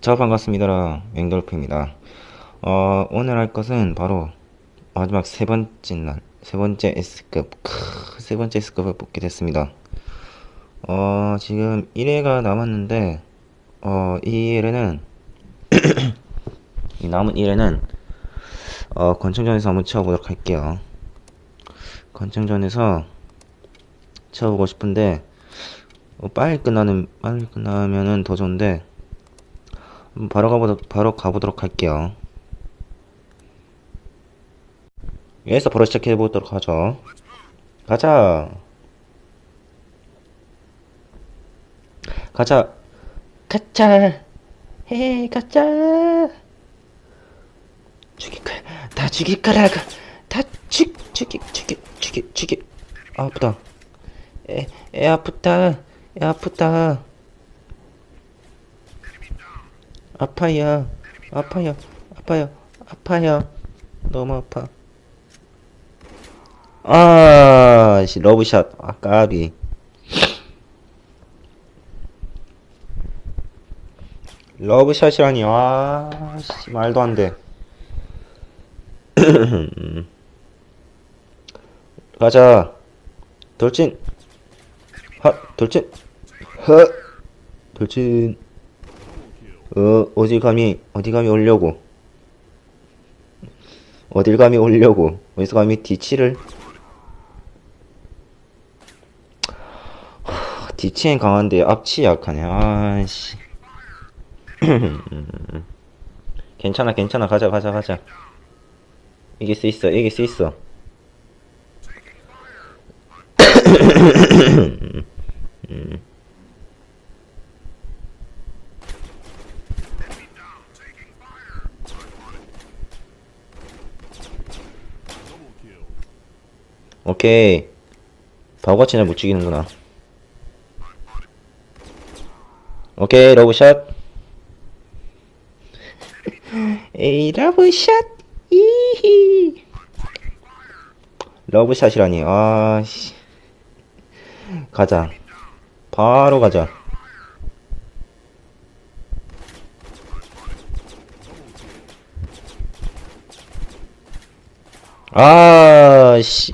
자 반갑습니다 맹돌프입니다. 어, 오늘 할 것은 바로 마지막 세 번째 날 세 번째 S급 크, 세 번째 S급을 뽑게 됐습니다. 어, 지금 1회가 남았는데 어, 이 1회는 이 남은 1회는 어, 권총전에서 한번 채워보도록 할게요. 권총전에서 채워보고 싶은데 어, 빨리 끝나는 빨리 끝나면은 더 좋은데 음, 바로 가보도록 바로 가보도록 할게요. 여기서 바로 시작해 보도록 하죠. 가자. 가자. 가자. 헤 가자. 죽일 거야. 다 죽일 거라고. 다 죽, 죽이, 죽이, 죽이, 죽이. 아, 아프다. 에, 에 아프다. 에 아프다. 아파요. 아파요. 아파요. 아파요. 너무 아파. 아, 씨, 러브샷. 아, 까비. 러브샷이라니, 와, 씨, 말도 안 돼. 가자. 돌진. 하, 돌진. 허. 돌진. 어, 어딜 감히, 어디 감히 오려고. 어딜 감히 오려고. 어디서 감히 뒤치를. 하, 뒤치엔 강한데 앞치 약하네. 아씨. 괜찮아, 괜찮아. 가자, 가자, 가자. 이길 수 있어, 이길 수 있어. 오케이. 바보같이 못 죽이는구나. 오케이, 러브샷. 에이, 러브샷. 이히. 러브샷이라니, 아 씨. 가자. 바로 가자. 아 씨.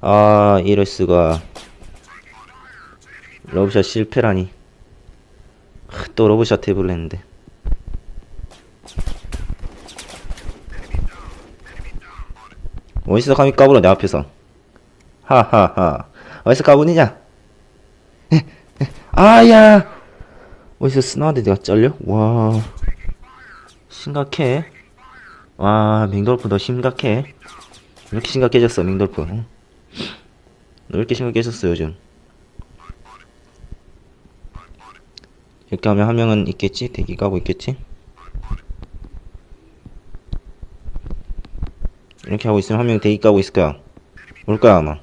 아, 이럴 수가. 러브샷 실패라니. 하, 또 러브샷 해볼래 했는데. 어디서 감히 까불어, 내 앞에서. 하하하. 어디서 까부느냐? 아야! 어디서 스나드 내가 잘려? 와. 심각해. 와, 맹돌프 너 심각해. 왜 이렇게 심각해졌어, 맹돌프. 응? 너왜 이렇게 심각해졌어, 요즘? 이렇게 하면 한 명은 있겠지? 대기 가고 있겠지? 이렇게 하고 있으면 한 명 대기 가고 있을 거야. 올 거야, 아마.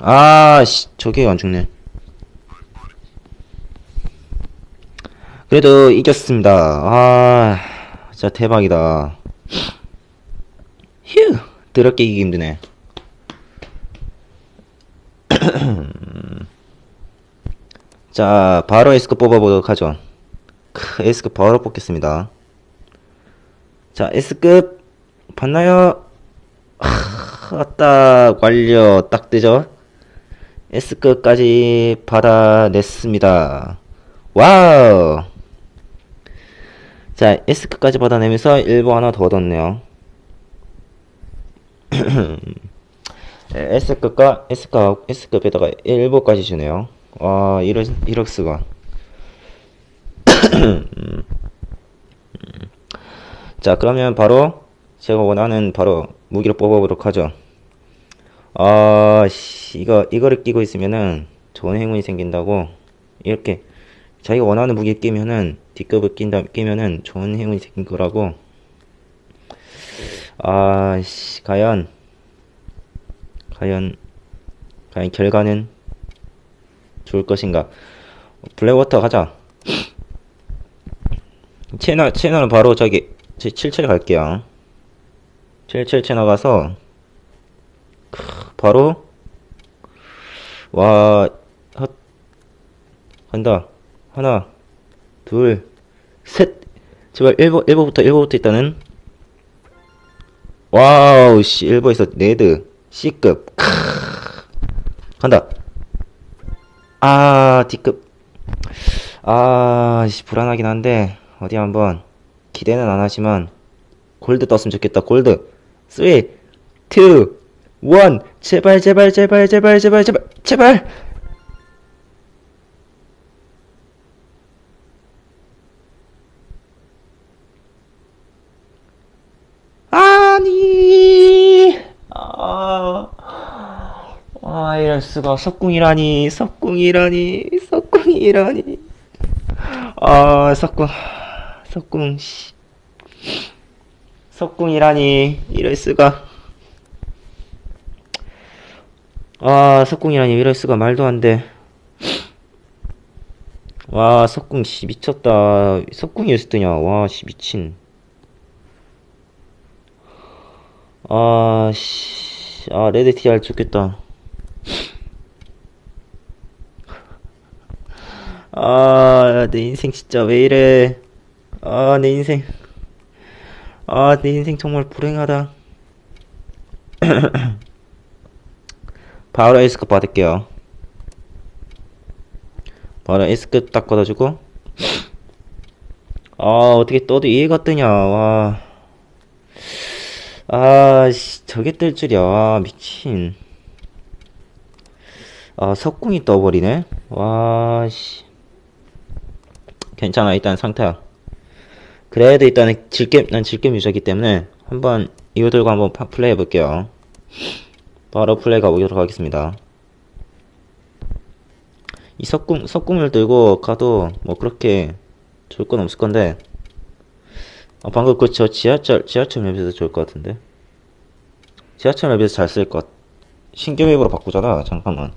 아, 씨, 저게 안 죽네. 그래도 이겼습니다. 아, 진짜 대박이다. 휴, 더럽게 이기기 힘드네. 자, 바로 S급 뽑아보도록 하죠. 크, S급 바로 뽑겠습니다. 자, S급 봤나요? 하, 딱 완료, 딱 뜨죠? S급까지 받아냈습니다. 와우! 자, S급까지 받아내면서 1보 하나 더 얻었네요. 네, S급과 S급, S급에다가 1보까지 주네요. 와, 이럴, 이럴 수가. 자, 그러면 바로 제가 원하는 바로 무기를 뽑아보도록 하죠. 아, 씨, 이거, 이거를 끼고 있으면은 좋은 행운이 생긴다고. 이렇게, 자기가 원하는 무기 끼면은, D급을 낀다, 끼면은 좋은 행운이 생긴 거라고. 아, 씨, 과연, 과연, 과연 결과는 좋을 것인가. 블랙워터 가자. 채널, 채널은 바로 저기, 제 77 갈게요. 77 채널 가서, 바로 와 헛. 간다 하나 둘 셋. 제발 1번 1번부터 1번부터 일단은. 와우 씨 1번에서 레드 C급. 크. 간다. 아 D급. 아 씨 불안하긴 한데 어디 한번 기대는 안 하지만 골드 떴으면 좋겠다 골드. 3 2 1 제발 제발 제발 제발 제발 제발 제발 아니 아, 수가 석궁이라니 석궁이라니 석궁이라니. 아 석궁 석궁 씨. 석궁이라니 이럴 수가. 아 석궁이라니 이럴 수가. 말도 안돼. 와 석궁 씨 미쳤다. 석궁이었을 때냐? 와씨 미친. 아, 씨. 아, 레드 TR 좋겠다. 아, 내 인생 진짜 왜 이래. 아, 내 인생. 아, 내 인생 정말 불행하다. 바로 S급 받을게요. 바로 S급 딱 걷어주고. 아, 어떻게 떠도 이해가 뜨냐, 와. 아, 씨, 저게 뜰 줄이야. 아, 미친. 아, 석궁이 떠버리네? 와, 씨. 괜찮아, 일단 상태야. 그래도 일단은 질겜, 난 질겜 유저기 때문에 한번 이거 들고 한번 파- 플레이 해볼게요. 바로 플레이 가보도록 하겠습니다. 이 석궁, 석궁을 들고 가도 뭐 그렇게 좋을 건 없을 건데, 아, 방금 그 저 지하철, 지하철 맵에서 좋을 것 같은데. 지하철 맵에서 잘 쓸 것. 신규 맵으로 바꾸잖아. 잠깐만.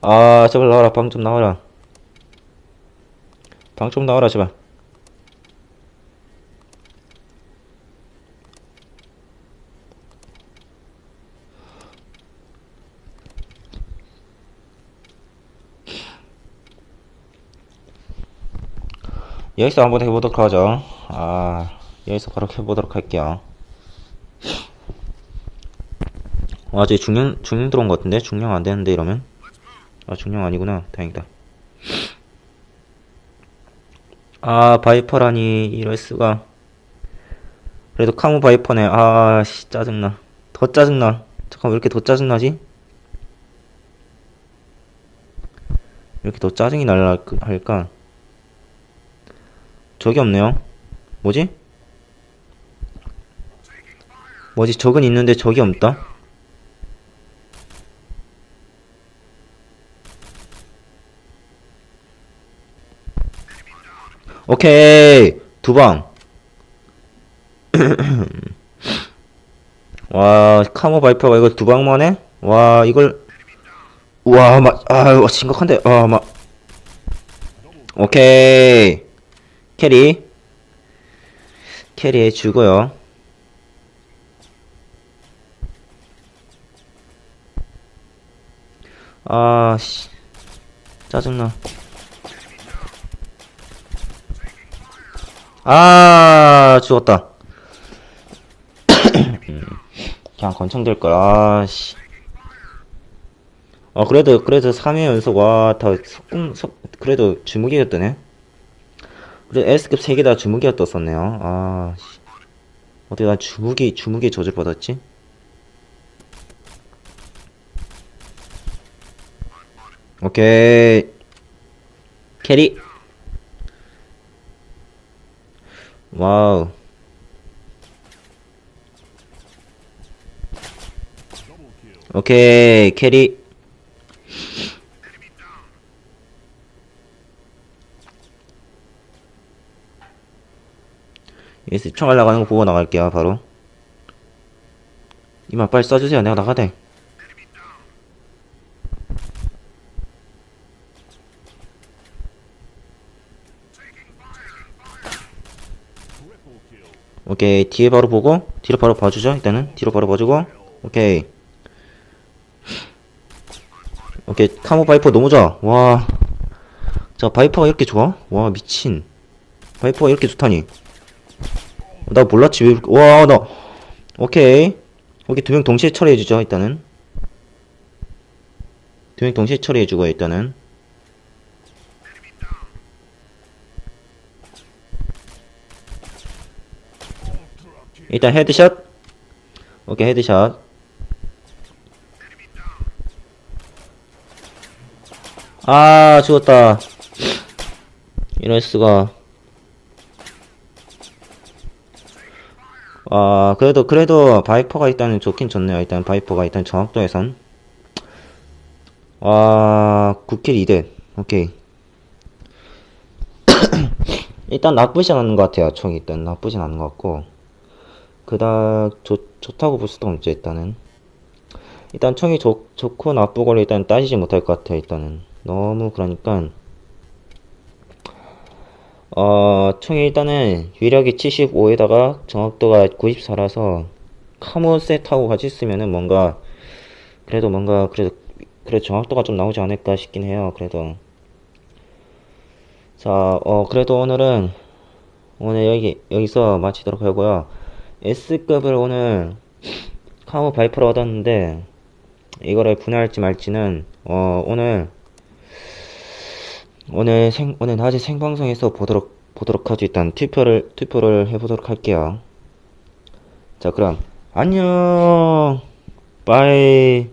아, 제발 나와라. 방 좀 나와라. 방좀 나와라, 제발. 여기서 한번 해보도록 하죠. 아, 여기서 바로 해보도록 할게요. 와, 저기 중량, 중량 들어온 것 같은데? 중량 안 되는데, 이러면? 아, 중량 아니구나. 다행이다. 아, 바이퍼라니, 이럴 수가. 그래도 카무 바이퍼네. 아, 씨, 짜증나. 더 짜증나. 잠깐, 왜 이렇게 더 짜증나지? 왜 이렇게 더 짜증이 날라, 할까? 적이 없네요. 뭐지? 뭐지? 적은 있는데 적이 없다? 오케이! 두 방. 와, 카모 바이퍼가 이걸 두 방만 해? 와, 이걸. 와, 막, 아, 심각한데. 아, 막. 오케이. 캐리. 캐리 해주고요. 아, 씨. 짜증나. 아, 죽었다. 음, 그냥 권총될 걸. 아, 씨. 아, 그래도, 그래도 3회 연속, 와, 다, 석궁, 석, 그래도 주무기가 뜨네. 그래, S급 3개 다 주무기가 떴었네요. 아, 씨. 어떻게 난 주무기, 주무기 저줄 받았지? 오케이. 캐리. 와우. 오케이, 캐리. 예스 총알 나가는 거 보고 나갈게요, 바로. 이만 빨리 쏴주세요. 내가 나가대. 오케이. 뒤에 바로 보고 뒤로 바로 봐주죠. 일단은 뒤로 바로 봐주고. 오케이. 오케이. 카모 바이퍼 너무 좋아. 와자 바이퍼가 이렇게 좋아? 와 미친. 바이퍼가 이렇게 좋다니. 나 몰랐지 왜 이렇게. 와나. 오케이. 오케이. 두 명 동시에 처리해주죠 일단은. 두 명 동시에 처리해주고 일단은 일단 헤드샷. 오케이 헤드샷. 아 죽었다. 이럴 수가. 아 그래도 그래도 바이퍼가 일단은 좋긴 좋네요. 일단 바이퍼가 일단 정확도에선. 아 9킬 2대 오케이. 일단 나쁘진 않은 것 같아요. 총이 일단 나쁘진 않은 것 같고 그닥 좋, 좋다고 볼 수도 없죠 일단은. 일단 총이 좋, 좋고 나쁘고를 일단 따지지 못할 것 같아요 일단은. 너무 그러니까. 어 총이 일단은 위력이 75에다가 정확도가 94라서 카모 셋하고 같이 쓰면은 뭔가 그래도 뭔가 그래도 그래도 정확도가 좀 나오지 않을까 싶긴 해요 그래도. 자 어 그래도 오늘은 오늘 여기 여기서 마치도록 하고요 S급을 오늘 카모 바이퍼를 얻었는데 이거를 분할할지 말지는 어 오늘 오늘 생 오늘 낮에 생방송에서 보도록 보도록 하죠. 일단 투표를 투표를 해보도록 할게요. 자 그럼 안녕! 빠이